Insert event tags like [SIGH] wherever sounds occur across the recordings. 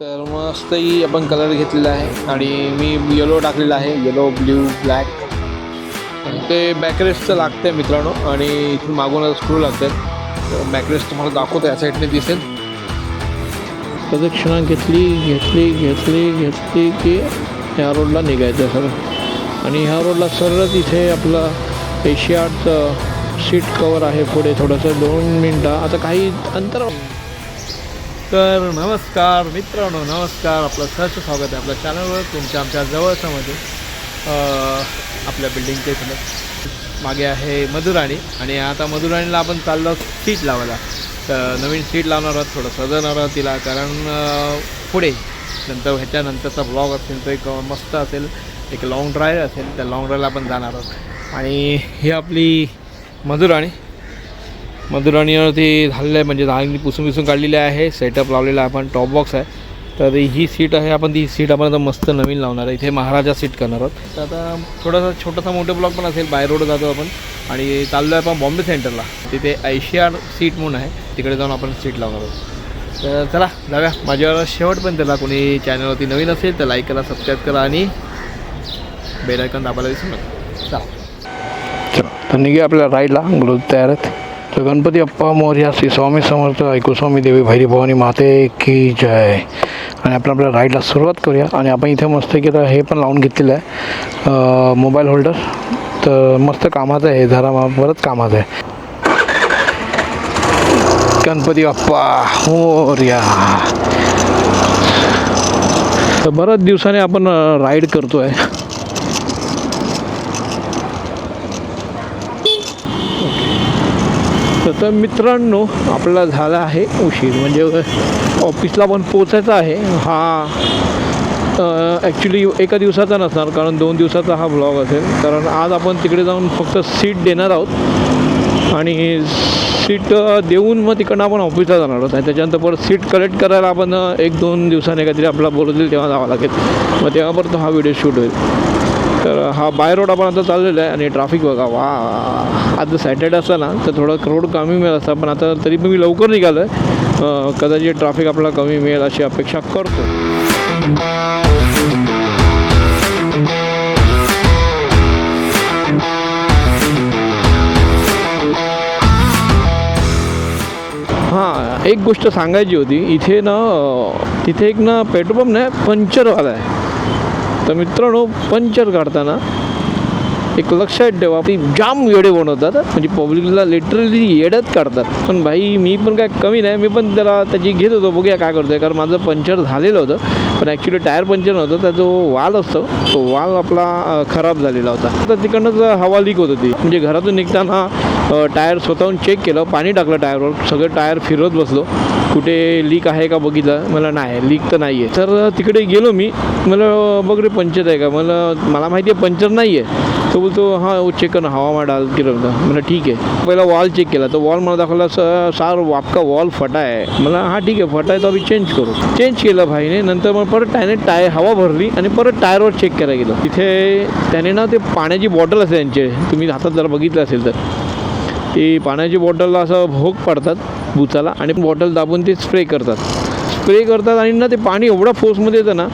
तर मस्तही आपण कलर घेतलेला आहे आणि मी येलो टाकलेला आहे येलो ब्ल्यू ब्लॅक ते बॅकरेस्टचं लागतं आहे मित्रांनो आणि इथून मागून स्क्रू लागतात. बॅकरेस्ट तुम्हाला दाखवतो या साईडने दिसेल. प्रदक्षिणा घेतली घेतली घेतली घेतली की ह्या रोडला निघायचं सर आणि ह्या रोडला सरळच तिथे आपलं एशियाडचं सीट कवर आहे पुढे थोडंसं दोन मिनटं. आता काही अंतर तर नमस्कार मित्रांनो नमस्कार. आपलं सहर्ष स्वागत आहे आपल्या चॅनलवर तुमच्या आमच्या जवळच्यामध्ये म्हणजे, आपल्या बिल्डिंगच्या इथलं. मागे आहे मधुराणी आणि आता मधुराणीला आपण चाललो सीट लावायला. तर नवीन सीट लावणार आहोत थोडं सजवणार आहोत तिला. कारण पुढे नंतर ह्याच्यानंतरचा ब्लॉग असेल तो एक मस्त असेल एक लाँग ड्राईव्ह असेल त्या लाँग ड्राईव्हला आपण जाणार आहोत. आणि ही आपली मधुराणी. मधुराणीवरती झालेलं आहे म्हणजे धांगली पुसून पुसून काढलेली आहे सेटअप लावलेला आहे आपण टॉप बॉक्स आहे. तर ही सीट आहे आपण ती सीट आपण आता मस्त नवीन लावणार आहे. इथे महाराजा सीट करणार आहोत. तर आता थोडासा छोटासा मोठं ब्लॉक पण असेल बाय रोड जातो आपण. आणि चाललो आहे आपण बॉम्बे सेंटरला तिथे ऐशियाड सीट म्हणून आहे. तिकडे जाऊन आपण सीट लावणार आहोत. तर चला जाऊया. माझ्यावर शेवटपर्यंत त्याला कोणी चॅनलवरती नवीन असेल तर लाईक करा सबस्क्राईब करा आणि बेलायकन दाबायला विसरू नका. चला. चला तर निघे आपल्या राईडला ग्रुप तयार आहेत. तर गणपती अप्पा मोर्या श्री स्वामी समर्थ ऐकू स्वामी देवी भैरी भवानी माते की जय. आणि आपण आपल्या राईडला सुरुवात करूया. आणि आपण इथे मस्त की तर हे पण लावून घेतलेलं आहे. मोबाईल होल्डर तर मस्त कामाचं आहे. जरा बरंच कामाचं आहे. गणपती बाप्पा मोर्या. तर बऱ्याच दिवसाने आपण राईड करतो आहे तर तर मित्रांनो आपला झाला आहे उशीर. म्हणजे ऑफिसला पण पोचायचं आहे. हा ॲक्च्युली एका दिवसाचा नसणार कारण दोन दिवसाचा हा ब्लॉग असेल. कारण आज आपण तिकडे जाऊन फक्त सीट देणार आहोत. आणि सीट देऊन मग तिकडनं आपण ऑफिसला जाणार आहोत. आणि त्याच्यानंतर परत सीट कलेक्ट करायला आपण एक दोन दिवसाने काहीतरी आपला बोलवतील तेव्हा जावं लागेल. मग तेव्हा परत हा व्हिडिओ शूट होईल. तर हा बाय रोड आपण आता चाललेला आहे आणि ट्रॅफिक बघा. वा! आज सॅटर्डे असता ना तर थोडं रोड कमी मिळेल असता पण आता तरी पण मी लवकर निघालो आहे कदाचित ट्रॅफिक आपल्याला कमी मिळेल अशी अपेक्षा करतो. हां एक गोष्ट सांगायची होती. इथे ना तिथे एक ना पेट्रोल पंप नाही पंक्चरवाला आहे तर मित्रांनो पंक्चर काढताना एक लक्षात ठेवा. ती जाम वेडे बनवतात म्हणजे पब्लिकला लिटरली येडत काढतात पण भाई मी पण काय कमी नाही. मी पण त्याला त्याची घेत होतो. बघूया काय करतोय. कारण माझं पंक्चर झालेलं होतं. पण ॲक्च्युली टायर पंक्चर नव्हतं. त्याचा जो वाल असतो तो वाल आपला खराब झालेला होता. तर तिकडनंच हवा लीक होत होती. म्हणजे घरातून निघताना टायर स्वतःहून चेक केलं. पाणी टाकलं टायरवर सगळं टायर फिरवत बसलो. कुठे लीक आहे का बघितलं? मला नाही. लीक तर नाही आहे तर तिकडे गेलो मी. मला बघ रे पंचर आहे का? मला मला माहिती आहे पंचर नाही आहे तो बोलतो हां वो चेक कर हवा में डाल के रखता ठीक आहे पहिला वॉल चेक केला तर वॉल मला दाखवला स- सार वापका वॉल फटा आहे मला हां ठीक आहे फटा आहे तो आम्ही चेंज करू। चेंज केलं भाईने नंतर मग परत त्याने टाय हवा भरली आणि परत टायरवर चेक करायला गेलं। तिथे त्याने ना ते पाण्याची बॉटल असते त्यांचे तुम्ही हातात जर बघितलं असेल तर ती पाण्याची बॉटलला असं भोग पाडतात बुचाला आणि बॉटल दाबून ते स्प्रे करतात. स्प्रे करतात आणि ना ते पाणी एवढं फोर्समध्ये येतं ना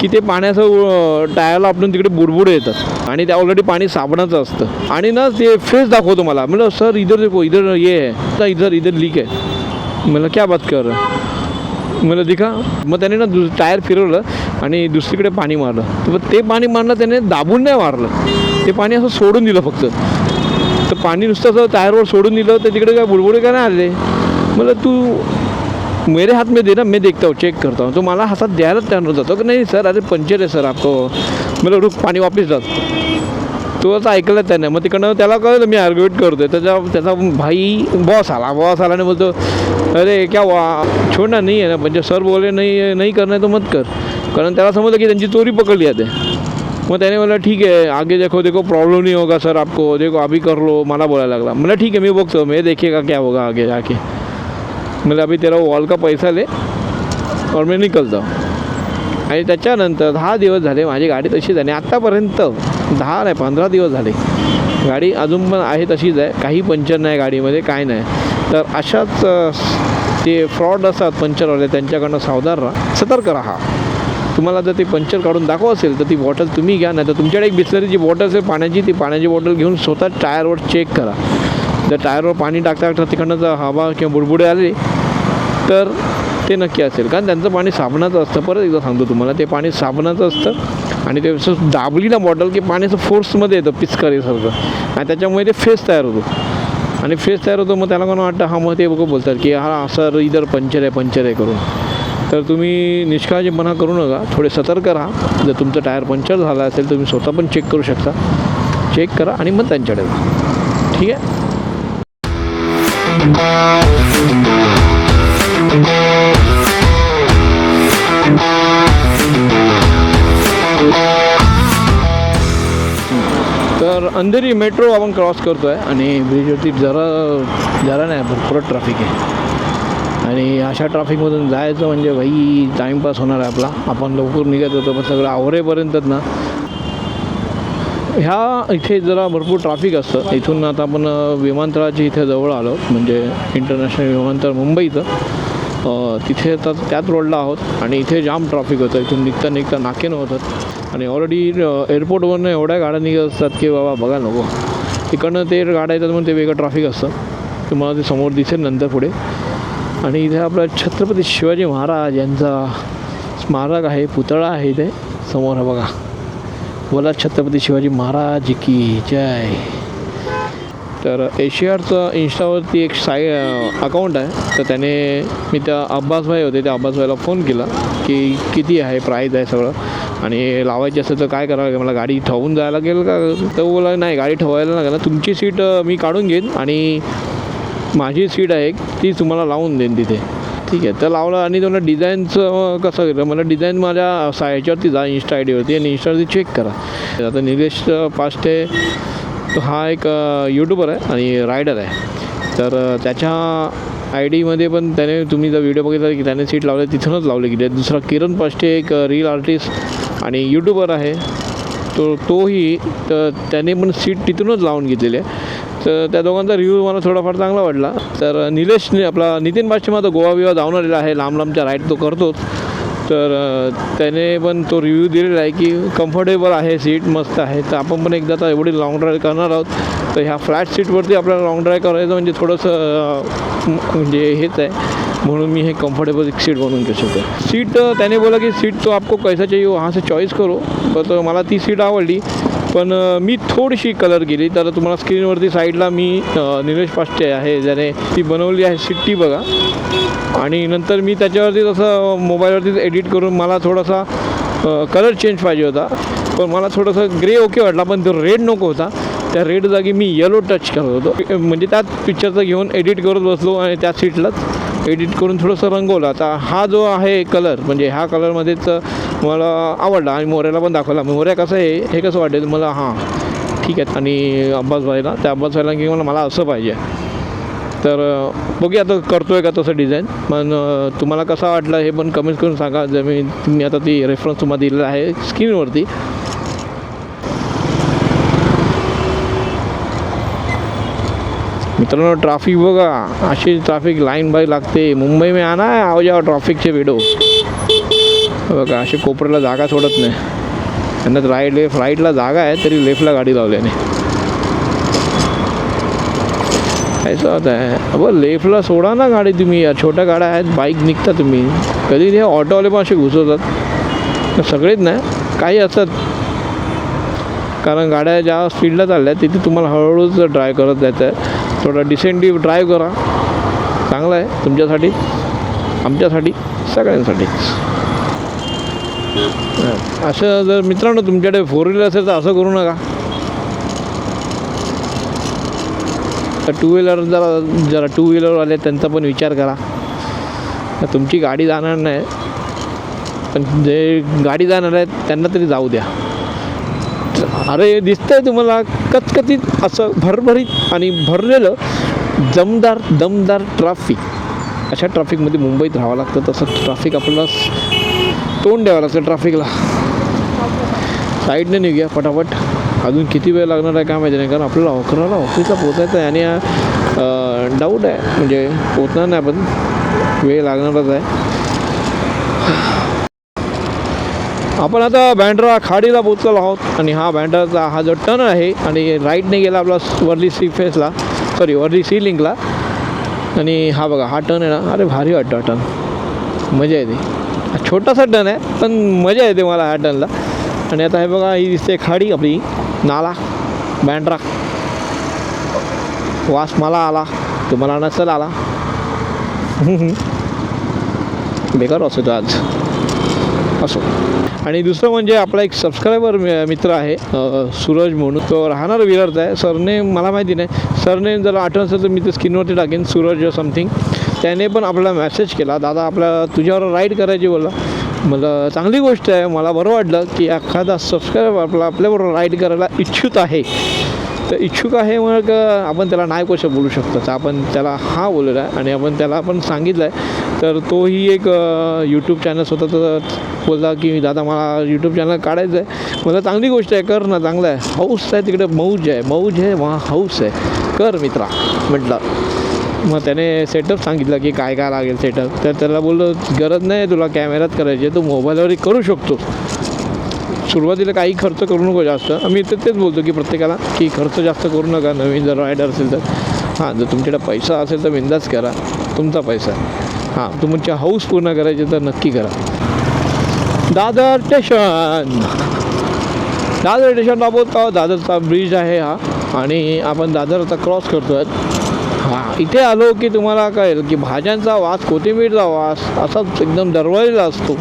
की ते पाण्याचं टायरला आपण तिकडे बुडबुड येतात. आणि त्या ऑलरेडी पाणी साबणाचं असतं. आणि ना ते फेस दाखवतो मला. म्हणलं सर इधर देखो इधर ये है. तर इधर इधर लीक आहे मला क्या बात कर हो? मला दिखा. मग त्याने ना दु टायर फिरवलं आणि दुसरीकडे पाणी मारलं. तर मग ते पाणी मारलं त्याने दाबून नाही मारलं. ते पाणी असं सोडून दिलं फक्त. तर पाणी नुसतं असं टायरवर सोडून दिलं तर तिकडे काय बुडबुडे काय नाही आले? मला तू मेरे हाथ में दे ना मैं देखता हूँ चेक करता हूँ। तो मला हातात द्यायलाच तयार जातो की नाही सर अरे पंचर आहे सर आपको। मला रुख पाणी वापस जात तो असं ऐकलं त्याने. मग तिकडनं त्याला कळलं मी आर्ग्युमेंट करतोय. त्याचा त्याचा भाई बॉस आला. बॉस आला आणि बोलतो अरे क्या वा छोडणार ना नाही आहे ना म्हणजे सर बोले नाही नाही करणार तो मत कर. कारण त्याला समजलं की त्यांची चोरी पकडली जाते मग त्याने बोला ठीक आहे आगे देखो देखो प्रॉब्लम नहीं होगा सर आपको. देखो अभी कर लो. मला बोलायला लागला. मला ठीक आहे मी बघतो. मैं देखेगा क्या होगा आगे जाके. मला अभी तेरा वॉल का पैसा ले और मी निकलता. आणि त्याच्यानंतर दहा दिवस झाले माझी गाडी तशीच आहे. आणि आत्तापर्यंत दहा नाही पंधरा दिवस झाले. गाडी अजून पण आहे तशीच आहे. काही पंचर नाही गाडीमध्ये काय नाही. तर अशाच ते फ्रॉड असतात पंचरवाले त्यांच्याकडनं सावधान राहा. सतर्क राहा. तुम्हाला जर ते पंचर काढून दाखव असेल तर ती बॉटल तुम्ही घ्या. नाही तर तुमच्याकडे एक बिस्लरीची बॉटल असेल पाण्याची ती पाण्याची बॉटल घेऊन स्वतः टायरवर चेक करा. जर टायरवर पाणी टाकता टाकता तिकडनं जर हवा किंवा बुडबुडे आले तर ते नक्की असेल. कारण त्यांचं पाणी साबणाचं असतं. परत एकदा सांगतो तुम्हाला ते पाणी साबणाचं असतं आणि ते दाबली ना बॉटल की पाण्याचं फोर्समध्ये येतं पिचकारीसारखं. आणि त्याच्यामुळे ते फेस तयार होतो. आणि फेस तयार होतो मग त्याला कोणा वाटतं हा मग ते बघ बोलतात की हा असं इधर पंचर आहे पंचर आहे करून. तर तुम्ही निष्काळजीपणा करू नका. थोडे सतर्क राहा. जर तुमचं टायर पंक्चर झालं असेल तुम्ही स्वतः पण चेक करू शकता. चेक करा आणि मग त्यांच्याकडे जा. ठीक आहे? तर अंधेरी मेट्रो आपण क्रॉस करतो आहे आणि ब्रिजवरती जरा जरा नाही भरपूर ट्रॅफिक आहे. आणि अशा ट्रॅफिकमधून जायचं म्हणजे भाई टाईमपास होणार आहे आपला. आपण लवकर निघत होतो पण सगळं आवरेपर्यंतच ना. ह्या इथे जरा भरपूर ट्रॅफिक असतं. इथून आता आपण विमानतळाची विमानतळाच्या इथे जवळ आलो. म्हणजे इंटरनॅशनल विमानतळ मुंबईचं तिथे आता त्याच रोडला आहोत. आणि इथे जाम ट्रॅफिक होतं. इथून निघता निघता नाके होतात. आणि ऑलरेडी एअरपोर्टवरनं एवढ्या गाड्या निघत असतात की बाबा बघा नको. तिकडनं ते गाड्या येतात म्हणून ते वेगळं ट्रॅफिक असतं. तुम्हाला ते समोर दिसेल नंतर पुढे. आणि इथे आपला छत्रपती शिवाजी महाराज यांचा स्मारक आहे पुतळा आहे इथे. समोर हा बघा. बोला छत्रपती शिवाजी महाराज की जय. तर एशियाडचं इन्स्टावरती एक साई अकाउंट आहे. तर त्याने मी त्या अब्बासभाई होते त्या अब्बासभाईला फोन केला की किती आहे प्राईज आहे सगळं. आणि लावायची असेल तर काय करावं लागेल? मला गाडी ठेवून जायला लागेल का? तर बोला नाही गाडी ठेवायला लागेल ना. तुमची सीट मी काढून घेईन आणि माझी सीट आहे ती तुम्हाला लावून देईन तिथे. ठीक आहे. तर लावलं आणि तुम्हाला डिझाईनचं कसं केलं मला डिझाईन माझ्या सा ह्याच्यावरती जा इन्स्टा आय डीवरती आणि इन्स्टावरती चेक करा. आता निलेश पास्टे हा एक यूट्यूबर आहे आणि रायडर आहे. तर त्याच्या आय डीमध्ये पण त्याने तुम्ही जर व्हिडिओ बघितला की त्याने सीट लावले तिथूनच लावले गेले दुसरा किरण पास्टे एक रील आर्टिस्ट आणि यूट्यूबर आहे. तो तोही तर त्याने पण सीट तिथूनच लावून घेतलेली आहे. तर त्या दोघांचा रिव्ह्यू मला थोडाफार चांगला वाटला. तर निलेशने आपला नितीन पाश्चिम तर गोवा बिवा जाऊन आलेला आहे. लांब लांबच्या राईड तो करतोच. तर त्याने पण तो रिव्ह्यू दिलेला आहे की कम्फर्टेबल आहे सीट मस्त आहे. तर आपण पण एकदा आता एवढी लॉंग ड्राईव्ह करणार आहोत. तर ह्या फ्लॅट सीटवरती आपल्याला लॉंग ड्राईव्ह करायचं म्हणजे थोडंसं म्हणजे हेच आहे. म्हणून मी हे कम्फर्टेबल एक सीट बनवून घेऊ शकतो. सीट त्याने बोला की सीट तो आपको कैसा चाहिए वहाँ से चॉईस करो. तर मला ती सीट आवडली. पण मी थोडीशी कलर गेली. तर तुम्हाला स्क्रीनवरती साईडला मी निलेश पाष्टे आहे. ज्याने ती बनवली आहे शिट्टी बघा. आणि नंतर मी त्याच्यावरती तसं मोबाईलवरतीच एडिट करून मला थोडासा कलर चेंज पाहिजे होता. पण मला थोडंसं ग्रे ओके वाटला पण तो रेड नको होता. त्या रेड जागी मी येलो टच करत होतो. म्हणजे त्याच पिक्चरचं घेऊन एडिट करत बसलो आणि त्या सीटलाच एडिट करून थोडंसं रंगवलं. आता हा जो आहे कलर म्हणजे ह्या कलरमध्येच मला आवडला आणि मोऱ्याला पण दाखवला. मोऱ्या कसं आहे हे कसं वाटेल मला हां ठीक आहे. आणि अब्बास भाईला त्या अब्बास भाईला की मला मला असं पाहिजे. तर बघूया आता करतो आहे का तसं डिझाईन. पण तुम्हाला कसा वाटला हे पण कमेंट करून सांगा. जर मी तुम्ही आता ती रेफरन्स तुम्हाला दिलेला आहे स्क्रीनवरती मित्रांनो ट्रॅफिक बघा. अशी ट्रॅफिक लाईन बाय लागते. मुंबई में आना है आओ जाओ ट्रॅफिकचे व्हिडिओ बघा अशी कोपऱ्याला जागा सोडत नाही. त्यांना राईट लेफ्ट राईटला जागा आहे तरी लेफ्टला गाडी लावल्याने ऐसा होत आहे? अब लेफ्टला सोडा ना गाडी तुम्ही या छोट्या गाड्या आहेत बाईक निघता तुम्ही. कधी ते ऑटोवाले पण असे घुसवतात. सगळेच नाही काही असतात. कारण गाड्या ज्या स्पीडला चालल्या तिथे तुम्हाला हळूहळूच ड्राय करत जायचं आहे थोडा डिसेंटली ड्राईव्ह करा. चांगलं आहे तुमच्यासाठी आमच्यासाठी सगळ्यांसाठीच असं जर मित्रांनो तुमच्याकडे फोर व्हीलर असेल तर असं करू नका. तर टू व्हीलर जरा जरा टू व्हीलरवाले त्यांचा पण विचार करा. तुमची गाडी जाणार नाही. पण जे गाडी जाणार आहेत त्यांना तरी जाऊ द्या. अरे दिसतंय तुम्हाला कचकचीत असं भरभरीत आणि भरलेलं जमदार दमदार ट्रॅफिक अशा ट्रॅफिकमध्ये मुंबईत राहावं लागतं. तसं ट्रॅफिक आपल्याला तोंड द्यावं लागतं ट्रॅफिकला साईडने निघूया पटापट. अजून किती वेळ लागणार आहे काय माहिती नाही कारण आपल्याला अकराला ऑफिसला पोचायचं आहे आणि डाऊट आहे. म्हणजे पोचणार नाही आपण. वेळ लागणारच आहे. आपण आता बँड्रा खाडीला पोचलेलो आहोत आणि हा बँड्राचा हा जो टर्न आहे आणि राईटने गेला आपला वर्ली सी फेसला सॉरी वर्ली सी लिंकला आणि हा बघा हा टर्न आहे ना. अरे भारी वाटतं टर्न मजा येते. छोटासा टन आहे पण मजा येते मला ह्या टनला आणि आता हे बघा ही दिसते खाडी आपली. नाला बँड्रा. वास मला आला तुम्हाला नसेल आला. [LAUGHS] बेकार असतो तो आज. असो. आणि दुसरं म्हणजे आपला एक सबस्क्रायबर मित्र आहे सूरज म्हणून तो राहणार विरारचा आहे. सरने मला माहिती नाही. सरने जर आठवण असेल तर मी ते स्क्रीनवरती टाकेन. सूरज समथिंग त्याने पण आपला मॅसेज केला दादा आपल्या तुझ्यावर राईड करायची बोला मला चांगली गोष्ट आहे मला बरं वाटलं की एखादा सबस्क्रायबर आपला आपल्याबरोबर राईड करायला इच्छुक आहे. तर इच्छुक आहे मग आपण त्याला नाही कसं बोलू शकतो. तर आपण त्याला हा बोललेला आहे आणि आपण त्याला आपण सांगितलं आहे तर तोही एक यूट्यूब चॅनल स्वतःचं बोलला की दादा मला यूट्यूब चॅनल काढायचं आहे. मला चांगली गोष्ट आहे कर ना चांगलं आहे. हौस आहे तिकडे मौज आहे मौज आहे वा हौस आहे. कर मित्रा म्हटलं. मग त्याने सेटअप सांगितलं की काय काय लागेल सेटअप तर त्याला बोललो गरज नाही तुला कॅमेऱ्यात करायची आहे तू मोबाईलवरही करू शकतो. सुरुवातीला काही खर्च करू नको जास्त. आम्ही तर तेच बोलतो की प्रत्येकाला की खर्च जास्त करू नका नवीन जर रायडर असेल तर. हां जर तुमच्याकडे पैसा असेल तर बिंदाच करा तुमचा पैसा. हां तुमच्या हाऊस पूर्ण करायची तर नक्की करा. दादर स्टेशन दादर स्टेशन बाबत हो? दादरचा ब्रिज आहे हा. आणि आपण दादर आता क्रॉस करतो आहेत हां इथे आलो की तुम्हाला कळेल की भाज्यांचा वास कोथिंबीरचा वास असाच एकदम दरवळलेला असतो.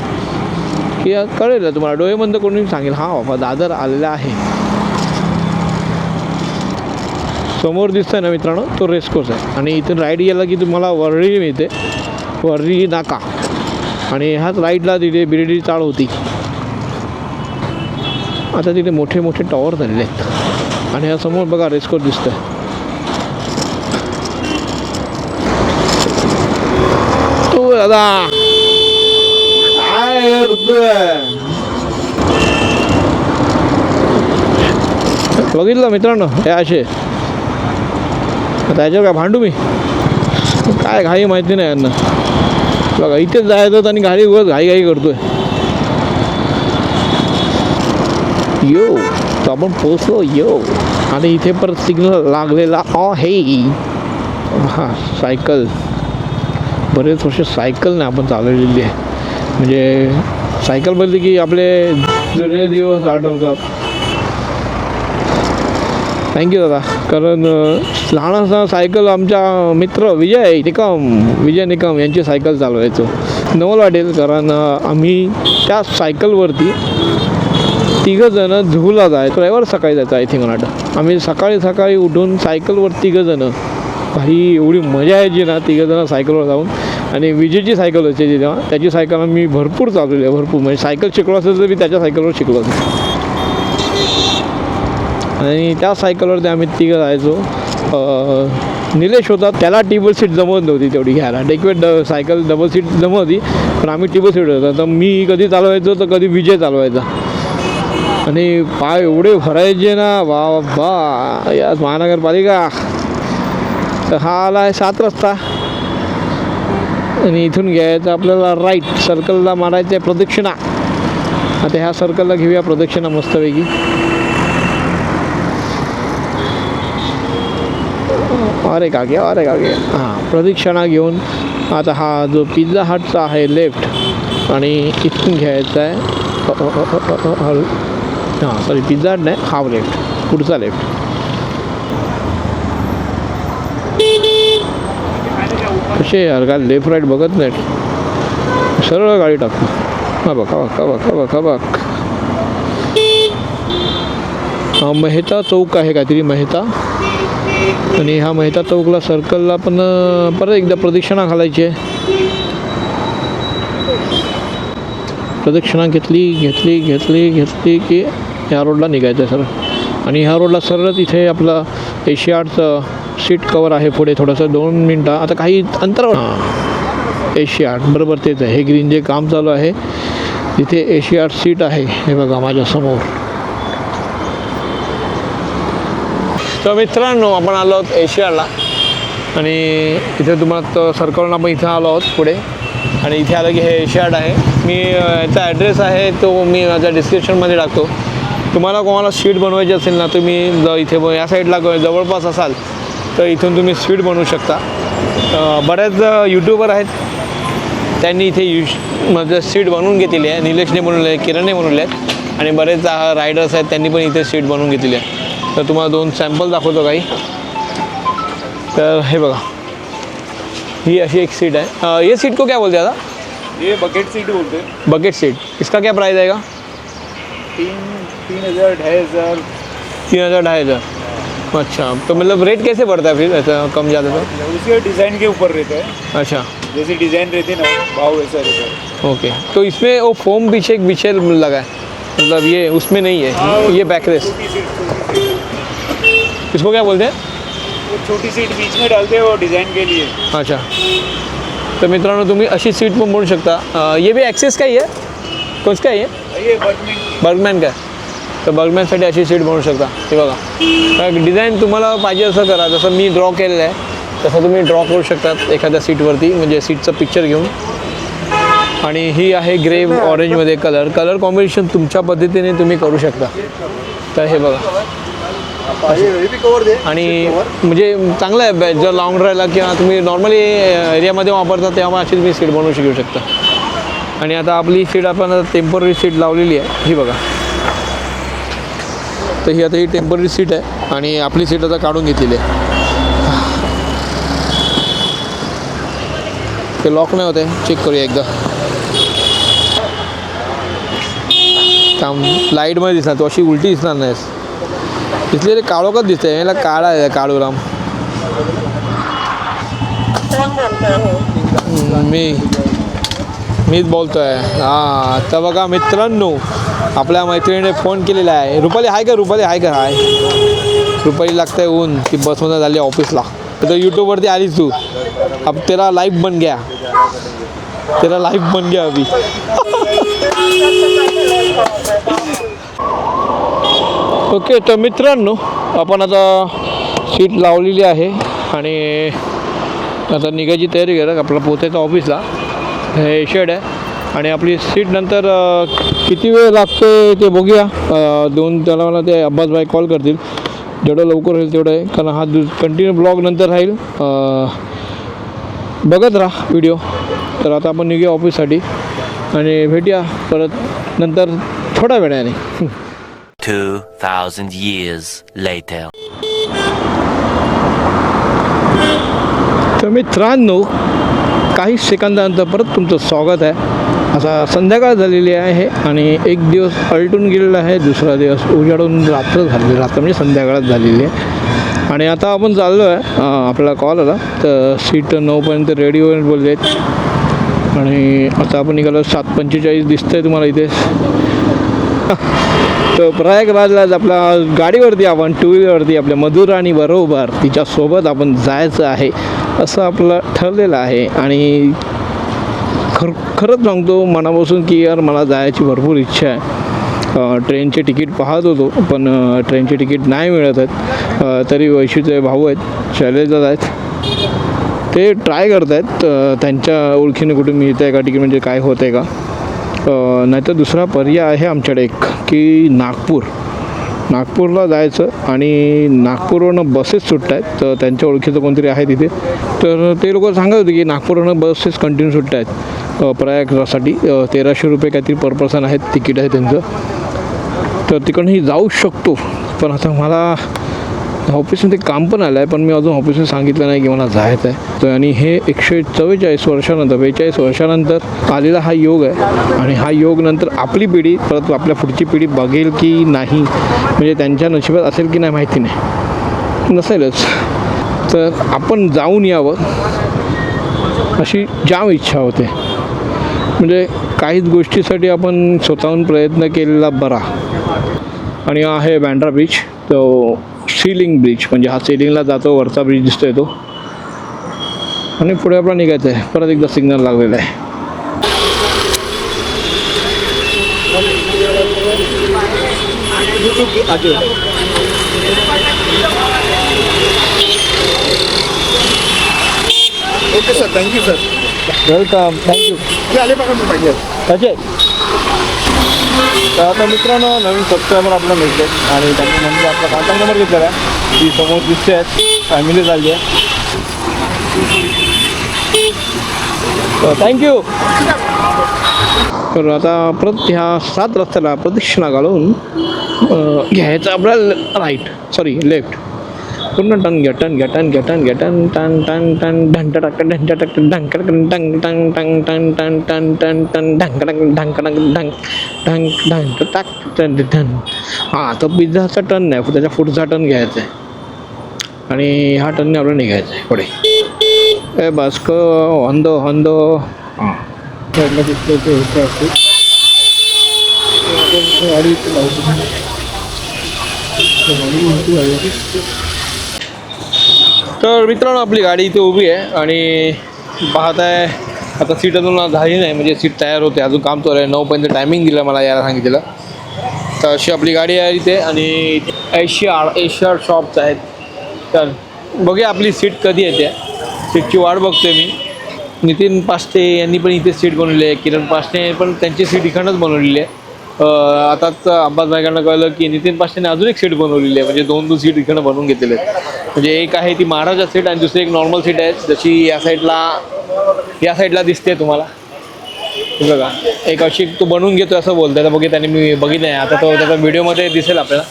की कळेल तुम्हाला डोळे बंद करून सांगेल हां बाबा दादर आलेला आहे. समोर दिसतंय ना मित्रांनो तो रेसकोर्स आहे. आणि इथून राईड गेला की तुम्हाला वर्री मिळते. वर्री नाका. आणि ह्याच राईडला तिथे बिर्डी चाळ होती. आता तिथे मोठे मोठे टॉवर झालेले आहेत. आणि ह्या समोर बघा रेसकोर्स आहे तो करतोय बघितलं मित्रांनो हे असे. आता याच्यावर काय भांडू मी? काय घाई माहिती नाही यांना. बघा इथेच जायचं आणि गाडी उगाच घाई घाई करतोय. यो तर आपण पोचलो यो. आणि इथे परत सिग्नल लागलेला आहे. हां सायकल बरेच वर्ष सायकल नाही आपण चालवलेली आहे. म्हणजे सायकल बदली की आपले जुने दिवस आठवतात. थँक्यू दादा. कारण लहान असताना सायकल आमच्या मित्र विजय निकम विजय निकम यांची सायकल चालवायचो. नवल वाटेल कारण आम्ही त्या सायकलवरती तिघंजणं झुला जायचो रविवार सकाळी जायचं आय थिंक वाटतं आम्ही सकाळी सकाळी उठून सायकलवर तिघंजणं भाई एवढी मजा यायची ना तिघंजणं सायकलवर जाऊन. आणि विजेची सायकल असायची तेव्हा त्याची सायकल मी भरपूर चालवली आहे भरपूर. म्हणजे सायकल शिकलो असेल तर मी त्याच्या सायकलवर शिकलो असतो. आणि त्या सायकलवरती आम्ही तिघं जायचो. निलेश होता त्याला टेबल सीट जमत नव्हती तेवढी घ्यायला. डेकवेट ड सायकल डबल सीट जमत होती पण आम्ही टेबल सीट होता. तर मी कधी चालवायचो तर कधी विजय चालवायचा. आणि पाय एवढे भरायचे ना वा बा या महानगरपालिका. तर हा आला आहे सात रस्ता. आणि इथून घ्यायचं आपल्याला राईट सर्कलला मारायचं आहे प्रदक्षिणा. आता ह्या सर्कलला घेऊया प्रदक्षिणा मस्तपैकी. अरे कागे अरे कागे हां प्रदक्षिणा घेऊन आता हा जो पिझ्झा हटचा आहे लेफ्ट आणि इथून घ्यायचा आहे. हां सॉरी पिझ्झा हट नाही हाव लेफ्ट पुढचा लेफ्ट कसे यार काय लेफ्ट राईट बघत नाहीत. सरळ गाडी टाकतो हा बघ हा बघ हा बघ हा बघ हा मेहता चौक आहे काहीतरी मेहता. आणि ह्या मेहता चौकला सर्कलला पण परत एकदा प्रदक्षिणा घालायची आहे. प्रदक्षिणा घेतली घेतली घेतली घेतली की ह्या रोडला निघायचं आहे सर. आणि ह्या रोडला सरळ तिथे आपलं एशियाडचं सीट कवर आहे पुढे थोडंसं दोन मिनटं. आता काही अंतरावर हां. एशियाड बरोबर तेच आहे. हे ग्रीन जे काम चालू आहे तिथे एशियाड सीट आहे. हे बघा माझ्यासमोर तर मित्रांनो आपण आलो आहोत एशियाला. आणि इथे तुम्हाला तो सरकवून आपण इथं आलो आहोत पुढे. आणि इथे आलं की हे एशियाड आहे. मी याचा ॲड्रेस आहे तो मी माझ्या डिस्क्रिप्शनमध्ये टाकतो. तुम्हाला कोणाला स्वीट बनवायची असेल ना तुम्ही ज इथे या साईडला जवळपास असाल तर इथून तुम्ही स्वीट बनवू शकता. बऱ्याच यूट्यूबर आहेत. त्यांनी इथे युश म्हणजे सीट बनवून घेतलेली आहे. निलेशने बनवले आहे किरणने बनवले आहेत आणि बरेच रायडर्स आहेत. त्यांनी पण इथे सीट बनवून घेतलेली आहे. तर तुम्हाला दोन सॅम्पल दाखवतो काही. तर हे बघा. ही अशी एक सीट आहे. ये सीट को क्या बोलते हैं दादा? ये बकेट सीट बोलते हैं। बकेट सीट इसका क्या प्राइस आएगा? तीन तीन हज़ार ढाई हज़ार। तीन हज़ार ढाई हज़ार. अच्छा तो मतलब रेट कैसे बढ़ता है फिर? ऐसा कम ज़्यादा तो? उसके डिज़ाइन के ऊपर रहता है। अच्छा। जैसे डिज़ाइन रहती है ना भाव वैसा रहता है। ओके तो इसमें वो फोम पीछे एक पीछे लगा है। मतलब ये उसमें नहीं है ये बैक रेस छोटी सीट छोटी सीट। इसको क्या बोलते हैं? वो छोटी सीट बीच में डालते हैं वो डिज़ाइन के लिए। अच्छा। तर मित्रांनो तुम्ही अशी सीट पण बनवू शकता। अं, ये भी ॲक्सेस काय आहे कोणचं काय आहे ये बर्गमैन बर्गमॅन काय तर बर्गमॅनसाठी अशी सीट बनवू शकता. ते बघा. डिझाईन तुम्हाला पाहिजे असं करा. जसं मी ड्रॉ केलेलं आहे तसं तुम्ही ड्रॉ करू शकतात एखाद्या सीटवरती म्हणजे सीटचं पिक्चर घेऊन. आणि ही आहे ग्रे ऑरेंजमध्ये कलर कलर कॉम्बिनेशन तुमच्या पद्धतीने तुम्ही करू शकता. तर हे बघा. आणि म्हणजे चांगलं आहे जर लाँग ड्रायला किंवा तुम्ही नॉर्मली एरियामध्ये वापरता तेव्हा अशी तुम्ही सीट बनवू शकू शकता. आणि आता आपली सीट आपण टेंपररी सीट लावलेली आहे. ही बघा. तर ही आता ही टेंपररी सीट आहे आणि आपली सीट आता काढून घेतलेली आहे. ते लॉक नाही होते चेक करूया एकदा. काम लाईटमध्ये दिसणार तो अशी उलटी दिसणार नाहीस इथले ते काळोखच दिसतंय. याला काळा आहे काळूराम मी मीच बोलतोय. हां तर बघा मित्रांनो आपल्या मैत्रिणीने फोन केलेला आहे. रुपाली आहे का रुपाली? आहे का? हाय. रुपाली लागतंय ऊन. ती बसवून झाली ऑफिसला. तर यूट्यूबवरती आलीस तू. अब तेरा लाईफ बन गया. तेरा लाईफ बन गया अभी. [LAUGHS] ओके तर मित्रांनो आपण आता सीट लावलेली आहे आणि आता निघायची तयारी करा. आपला पोचायचं ऑफिसला हे शेड आहे. आणि आपली सीट नंतर किती वेळ लागते ते बघूया. दोन त्याला मला ते अब्बासबाई कॉल करतील. जेवढं लवकर होईल तेवढं आहे. कारण हा कंटिन्यू ब्लॉग नंतर राहील. बघत राहा व्हिडिओ तर आता आपण निघूया ऑफिससाठी आणि भेटूया परत नंतर थोड्या वेळाने. 2,000 years later. तर मित्रांनो काही सेकंदानंतर परत तुमचं स्वागत आहे. आता संध्याकाळ झालेली आहे आणि एक दिवस आलटून गेलेला आहे दुसरा दिवस उजाडून रात्र झालेली रात्र म्हणजे संध्याकाळात झालेली आहे. आणि आता आपण चाललो आहे आपला कॉल आला तर सीट नऊपर्यंत रेडी होईल बोलले आणि आता आपण निघालो सात पंचेचाळीस दिसतंय तुम्हाला इथे. तर प्रयागराजला आपल्या गाडीवरती आपण टू व्हीलरवरती आपल्या मधुराणी बरोबर तिच्यासोबत आपण जायचं आहे असं आपलं ठरलेलं आहे. आणि खर खरंच सांगतो मनापासून की यार मला जायची भरपूर इच्छा आहे. ट्रेनचे तिकीट पाहत होतो पण ट्रेनचे तिकीट नाही मिळत आहेत. तरी वैशीचे भाऊ आहेत शैलेजात आहेत. ते ट्राय करत आहेत त्यांच्या ओळखीने कुठे मिळतं आहे का तिकीट म्हणजे काय होतं आहे का नाहीतर दुसरा पर्याय आहे आमच्याकडे एक की नागपूर. नागपूरला जायचं आणि नागपूरवरनं बसेस सुटत आहेत तर त्यांच्या ओळखीचं कोणतरी आहे तिथे. तर ते लोक सांगत होते की नागपूरवरनं बसेस कंटिन्यू सुटत आहेत अ, प्रयागराजसाठी तेराशे रुपये काहीतरी पर पर्सन आहेत तिकीट आहे त्यांचं. तर तिकडनंही जाऊ शकतो. पण आता मला ऑफिसमध्ये काम पण आलं आहे पण मी अजून ऑफिसने सांगितलं नाही की मला जायचं आहे. तर आणि हे एकशे चव्वेचाळीस वर्षानंतर बेचाळीस वर्षानंतर आलेला हा योग आहे. आणि हा योग नंतर आपली पिढी परत आपल्या पुढची पिढी बघेल की नाही. म्हणजे त्यांच्या नशिबात असेल की नाही माहिती नाही. नसेलच. तर आपण जाऊन यावं अशी जाम इच्छा होते. म्हणजे काहीच गोष्टीसाठी आपण स्वतःहून प्रयत्न केलेला बरा. आणि हा आहे बँड्रा बीच तो सिलिंग ब्रिज म्हणजे हा सिलिंगला जातो वरचा ब्रिज दिसतोय तो. आणि पुढे आपला निघायचं आहे परत एकदा सिग्नल लागलेला आहे. Okay sir thank you sir welcome thank you पाहिजे अजय. तर आता मित्रांनो नवीन सबस्क्रायबर आपल्याला मिळते आणि त्यांनी म्हणजे आपला कॉन्टॅक्ट नंबर घेतलेला आहे. ती समोर दिसते आहेत. फॅमिली झाली आहे. तर थँक्यू तर आता परत ह्या सात रस्त्याला प्रदक्षिणा घालून घ्यायचं आपल्याला right sorry left turn turn घ्या टन घ्या टन घ्या टन टन टन टन ढंट टक ढंक टंग टंग टंग टन टन टन टन टन ढंक टक ढंक टक ढंक ढंक ढंक टक टन हां तो पिझ्झाचा टन नाही त्याच्या पुढचा टन घ्यायचा आहे आणि हा टनने आपल्याला निघायचं आहे पुढे ए बस हंदो हंदो हां असते गाडी इथे लावतो गाडी म्हणतो आहे तर मित्रांनो आपली गाडी इथे उभी आहे आणि पाहत आहे आता सीट अजून झाली नाही म्हणजे सीट तयार होते. अजून काम चालू आहे. नऊपर्यंत टायमिंग दिलं मला यायला सांगितलेलं तर अशी आपली गाडी आहे इथे आणि एशिया एशिया शॉप्स आहेत. तर बघूया आपली सीट कधी येते. सीटची वाट बघतोय मी. नितीन पास्टे यांनी पण इथे सीट बनवली आहे. किरण पास्टे पण त्यांची सीट इकडनंच बनवलेली आहे. आताच अब्बास भाईकांना कळलं की नितीन पास्टेने अजून एक सीट बनवलेली आहे. म्हणजे दोन दोन सीट इकडनं बनवून घेतलेले आहेत. म्हणजे एक आहे ती महाराजा सीट आणि दुसरी एक नॉर्मल सीट आहे. जशी या साईडला या साईडला दिसते तुम्हाला. बघा एक अशी तो बनवून घेतो असं बोलतोय. तर बघित त्याने मी बघितलं आहे आता तो त्याचा व्हिडिओमध्ये दिसेल आपल्याला.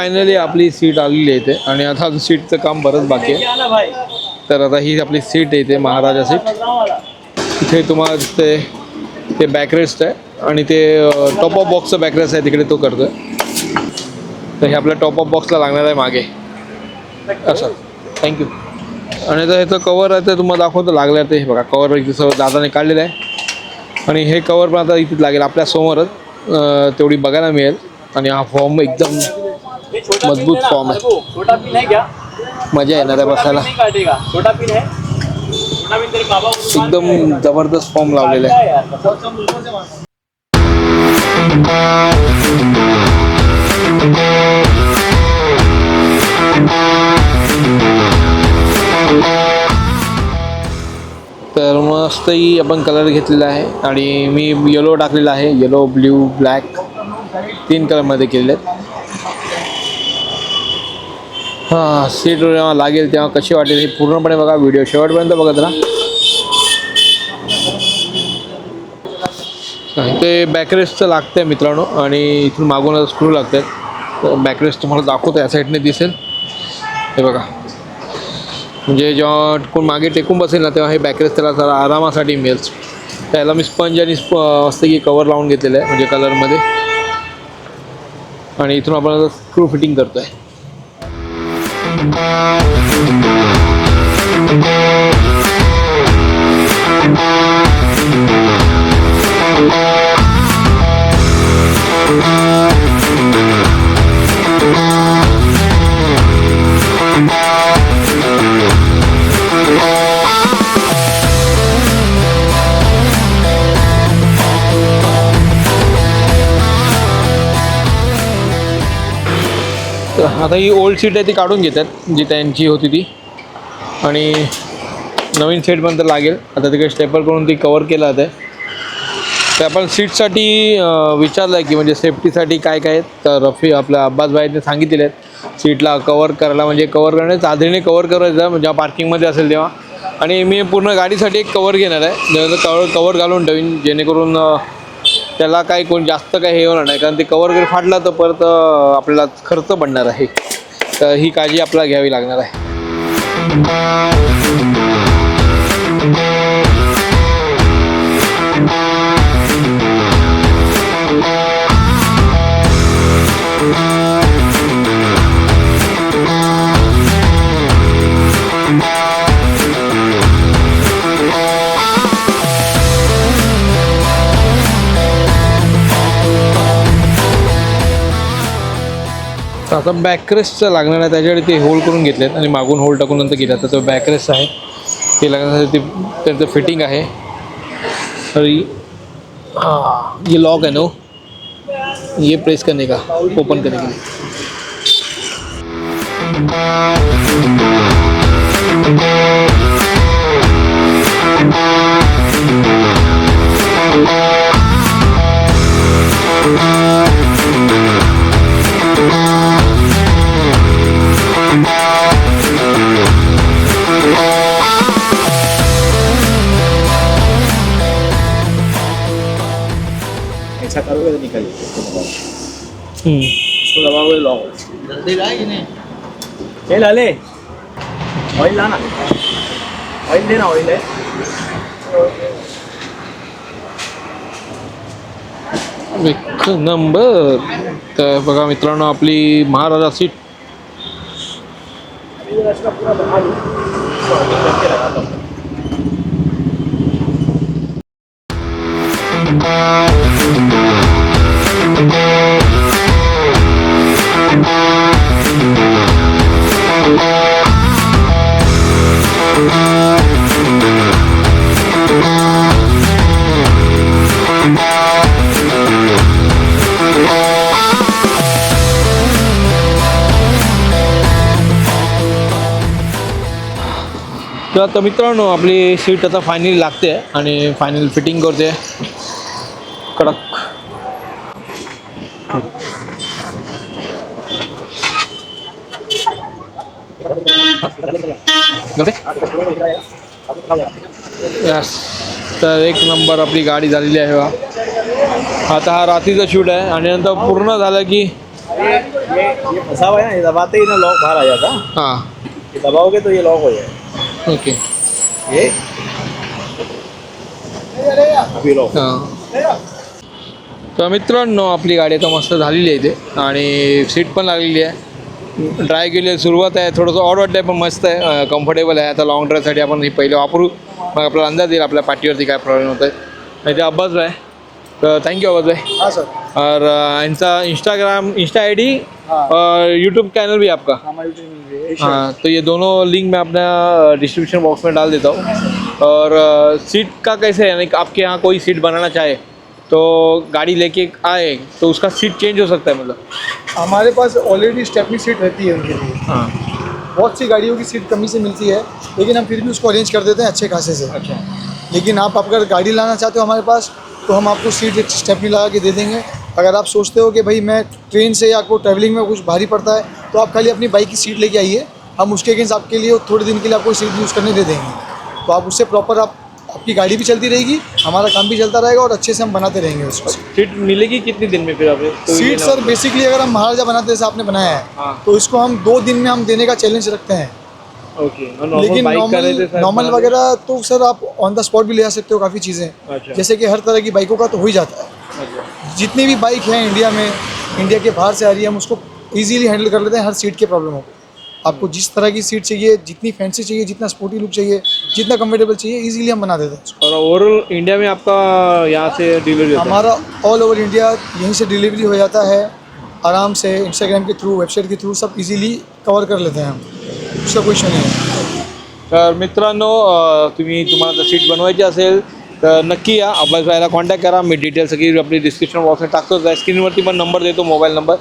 फायनली आपली सीट आलेली आहे इथे. आणि आता अजून सीटचं काम बरंच बाकी आहे. तर आता ही आपली सीट आहे इथे महाराजा सीट इथे तुम्हाला दिसते ते बॅकरेस्ट आहे. आणि ते टॉप ऑफ बॉक्सचं बॅकरेस्ट आहे तिकडे तो करतोय. तर हे आपल्या टॉप ऑफ बॉक्सला लागणार आहे मागे. असं. थँक्यू आणि आता ह्याचं कवर आहे ते तुम्हाला दाखवतो लागलं आहे ते. हे बघा कवर इथे सर्व दादाने काढलेलं आहे. आणि हे कवर पण आता इथेच लागेल आपल्या समोरच. तेवढी बघायला मिळेल. आणि हा फॉर्म एकदम मजबूत फॉर्म आहे छोटा पिन है क्या? मजा येणार आहे बसायला छोटा पिन है। छोटा पिन तेरे बाबा को एकदम जबरदस्त फॉर्म लावलेला आहे. है तर मस्तही आपण कलर घेतलेला आहे आणि मी येलो टाकलेला आहे. येलो ब्ल्यू ब्लॅक तीन कलरमध्ये केलेले आहेत. हां सीट जेव्हा लागेल तेव्हा कशी वाटेल हे पूर्णपणे बघा व्हिडिओ शेवटपर्यंत बघत राहा. ते बॅकरेस्टचं लागतं आहे मित्रांनो आणि इथून मागून स्क्रू लागत आहेत बॅकरेस्ट तुम्हाला दाखवतो या साईडने दिसेल. हे बघा. म्हणजे जेव्हा कोण मागे टेकून बसेल ना तेव्हा हे बॅकरेस त्याला जरा आरामासाठी मिळेल. त्याला मी स्पंज आणि स्प असते की कवर लावून घेतलेलं आहे म्हणजे कलरमध्ये आणि इथून आपण स्क्रू फिटिंग करतो आहे तर आता ही ओल्ड सीट आहे ती काढून घेतात जी त्यांची होती ती. आणि नवीन सीटपर्यंत लागेल. आता तिकडे स्टेपर करून ती कवर केलं जातं तर आपण सीटसाठी विचारलं आहे की म्हणजे सेफ्टीसाठी काय काय आहेत? तर रफी आपल्या अब्बासबाईने सांगितलेले आहेत. सीटला कवर करायला म्हणजे कवर करणे चादरीने कवर करायचं म्हणजे जेव्हा पार्किंगमध्ये असेल तेव्हा. आणि मी पूर्ण गाडीसाठी एक कवर घेणार आहे. कवर कवर घालून ठेवीन जेणेकरून त्याला काही कोण जास्त काही हे होणार नाही कारण ते कवर वगैरे फाटला तर परत आपल्याला खर्च पडणार आहे. तर ही काळजी आपल्याला घ्यावी लागणार आहे. तर आता बॅकरेसचं लागणार आहे. त्याच्याकडे ते होल्ड करून घेतलेत आणि मागून होल्ड टाकून नंतर गेला तर तो बॅकरेस आहे. ते लागण्यासाठी ते त्याचं फिटिंग आहे. तर ये- हाँ ये लॉक आहे नो हो. ये प्रेस करने का? ओपन करने के? लिए हम्म. इसको दबाओगे लॉक ये ला ले ऑयल लाना ऑयल देना ऑयल है एक नंबर. तर बघा मित्रांनो आपली महाराजा सीट. तर आता मित्रांनो आपली सीट आता फायनली लागते आणि फायनल फिटिंग करते कडक यस तर एक नंबर आपली गाडी झालेली आहे बा आता हा रात्रीचा शूट आहे आणि नंतर पूर्ण झालं की ये ना दबाते ही ना लॉक बाहर आ जाता हां ये दबाओगे तो ये लॉक हो जाएगा हां. तर मित्रांनो आपली गाडी आता मस्त झालेली आहे इथे. आणि सीट पण लागलेली आहे. ड्राय केली सुरुवात आहे. थोडंसं ऑड वाटतं आहे पण मस्त आहे. कम्फर्टेबल आहे. आता लॉंग ड्रायसाठी आपण ही पहिले वापरू. मग आपल्याला अंदाज येईल आपल्या पाठीवरती काय प्रॉब्लेम होत आहे ते अब्बास आहे तर थँक्यू अब्बास भाई हाँ सर और इनका इंस्टाग्राम इंस्टा आई डी हाँ। और यूट्यूब चैनल भी आपका? है। हाँ तो ये दोनों लिंक मैं अपना डिस्क्रिप्शन बॉक्स में डाल देता हूँ. और सीट का कैसे है? यानी आपके यहाँ कोई सीट बनाना चाहे तो गाड़ी लेके आए तो उसका सीट चेंज हो सकता है मतलब? हमारे पास ऑलरेडी स्टेपनी सीट रहती है उनके लिए। हाँ. बहुत सी गाड़ियों की सीट कमी से मिलती है लेकिन हम फिर भी उसको अरेंज कर देते हैं अच्छे खासे से। अच्छा. लेकिन आप अगर गाड़ी लाना चाहते हो हमारे पास तो हम आपको सीट एक स्टेपनी लगा के दे देंगे। अगर आप सोचते हो कि भाई मैं ट्रेन से या आपको ट्रैवलिंग में कुछ भारी पड़ता है तो आप खाली अपनी बाइक की सीट लेके आइए। हम उसके अगेंस्ट आपके लिए थोड़े दिन के लिए आपको सीट यूज़ करने दे देंगे। तो आप उससे प्रॉपर आप आपकी गाड़ी भी चलती रहेगी हमारा काम भी चलता रहेगा और अच्छे से हम बनाते रहेंगे उसको सीट मिलेगी कितने दिन में फिर आपने? तो सीट सर बेसिकली अगर हम महाराजा बनाते जैसे आपने बनाया है हाँ। तो इसको हम दो दिन में हम देने का चैलेंज रखते हैं। लेकिन नॉर्मल नॉर्मल वगैरह तो सर आप ऑन द स्पॉट भी ले जा सकते हो काफ़ी चीज़ें। अच्छा। जैसे कि हर तरह की बाइकों का तो हो ही जाता है। अच्छा। जितनी भी बाइक हैं इंडिया में इंडिया के बाहर से आ रही है हम उसको इजीली हैंडल कर लेते हैं हर सीट के प्रॉब्लम हो। आपको जिस तरह की सीट चाहिए जितनी फैंसी चाहिए जितना स्पोर्टी लुक चाहिए जितना कंफर्टेबल चाहिए इजीली हम बना देते हैं और ओवरऑल इंडिया में आपका यहाँ से डिलीवरी हमारा ऑल ओवर इंडिया यहीं से डिलीवरी हो जाता है। आराम से इंस्टाग्राम के थ्रू वेबसाइट के थ्रू सब इजीली कवर कर लेते हैं हम। दुसरा क्वेश्चन आहे. तर मित्रांनो तुम्ही तुम्हाला जर सीट बनवायची असेल तर नक्की या. अब्बास भाईला कॉन्टॅक्ट करा. मी डिटेल सगळी आपली डिस्क्रिप्शन बॉक्समध्ये टाकतोच आहे स्क्रीनवरती पण नंबर देतो मोबाईल नंबर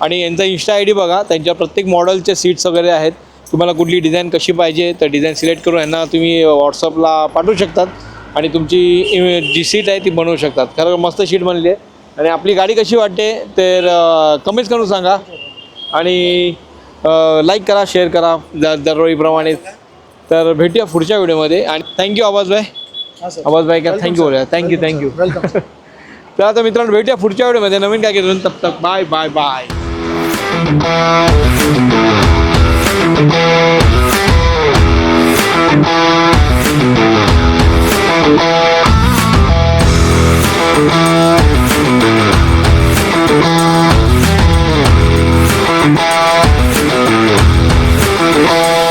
आणि यांचा इन्स्टा आय डी बघा. त्यांच्या प्रत्येक मॉडेलचे सीट्स वगैरे आहेत. तुम्हाला कुठली डिझाईन कशी पाहिजे तर डिझाईन सिलेक्ट करून यांना तुम्ही व्हॉट्सअपला पाठवू शकतात. आणि तुमची जी सीट आहे ती बनवू शकतात. खरं मस्त सीट बनली आहे. आणि आपली गाडी कशी वाटते तर कमेंट्स करून सांगा. आणि लाईक करा शेअर करा दर दररोळीप्रमाणे तर भेटूया पुढच्या व्हिडिओमध्ये. आणि थँक्यू आवाजभाई आवाजभाई का थँक्यू बोलूया. थँक्यू थँक्यू [LAUGHS] तर आता मित्रांनो भेटूया पुढच्या व्हिडिओमध्ये. नवीन काय घेऊन तप तप बाय बाय बाय Oh.